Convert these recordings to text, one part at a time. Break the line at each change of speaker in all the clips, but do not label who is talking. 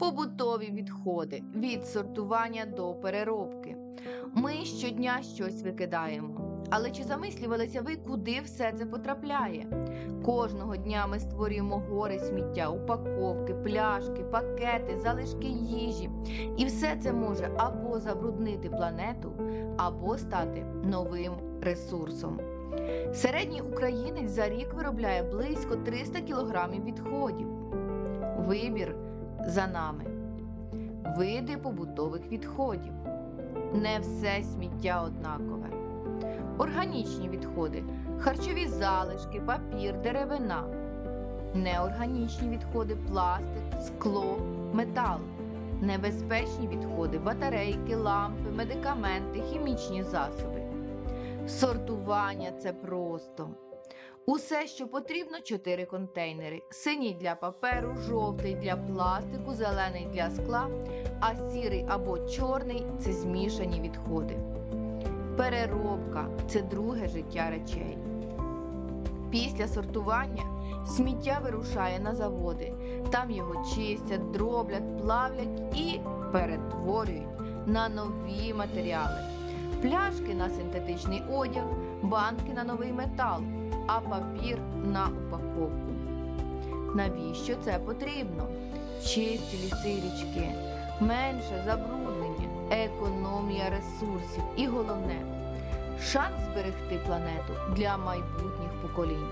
побутові відходи від сортування до переробки. Ми щодня щось викидаємо. Але чи замислювалися ви, куди все це потрапляє? Кожного дня ми створюємо гори сміття, упаковки, пляшки, пакети, залишки їжі. І все це може або забруднити планету, або стати новим ресурсом. Середній українець за рік виробляє близько 300 кілограмів відходів. Вибір за нами. Види побутових відходів. Не все сміття однакове. Органічні відходи, харчові залишки, папір, деревина. Неорганічні відходи, пластик, скло, метал. Небезпечні відходи, батарейки, лампи, медикаменти, хімічні засоби. Сортування це просто. Усе, що потрібно, чотири контейнери: синій для паперу, жовтий для пластику, зелений для скла, а сірий або чорний це змішані відходи. Переробка це друге життя речей. Після сортування сміття вирушає на заводи. Там його чистять, дроблять, плавлять і перетворюють на нові матеріали. Пляшки на синтетичний одяг, банки на новий метал, а папір на упаковку. Навіщо це потрібно? Чисті ліси річки, менше забруднення, економія ресурсів і головне шанс зберегти планету для майбутніх поколінь.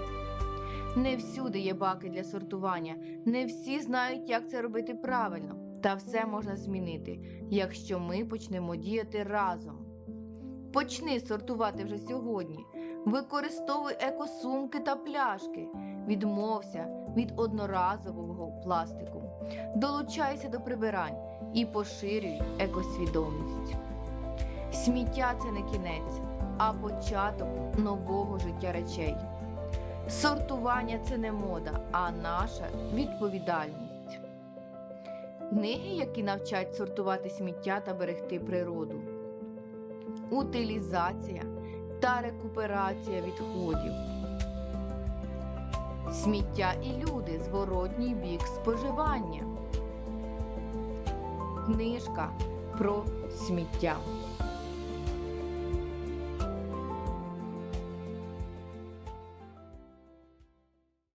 Не всюди є баки для сортування, не всі знають, як це робити правильно. Та все можна змінити, якщо ми почнемо діяти разом. Почни сортувати вже сьогодні. Використовуй екосумки та пляшки. Відмовся від одноразового пластику. Долучайся до прибирань і поширюй екосвідомість. Сміття це не кінець, а початок нового життя речей. Сортування це не мода, а наша відповідальність. Книги, які навчать сортувати сміття та берегти природу. Утилізація та рекуперація відходів. Сміття і люди зворотній бік споживання. Книжка про сміття.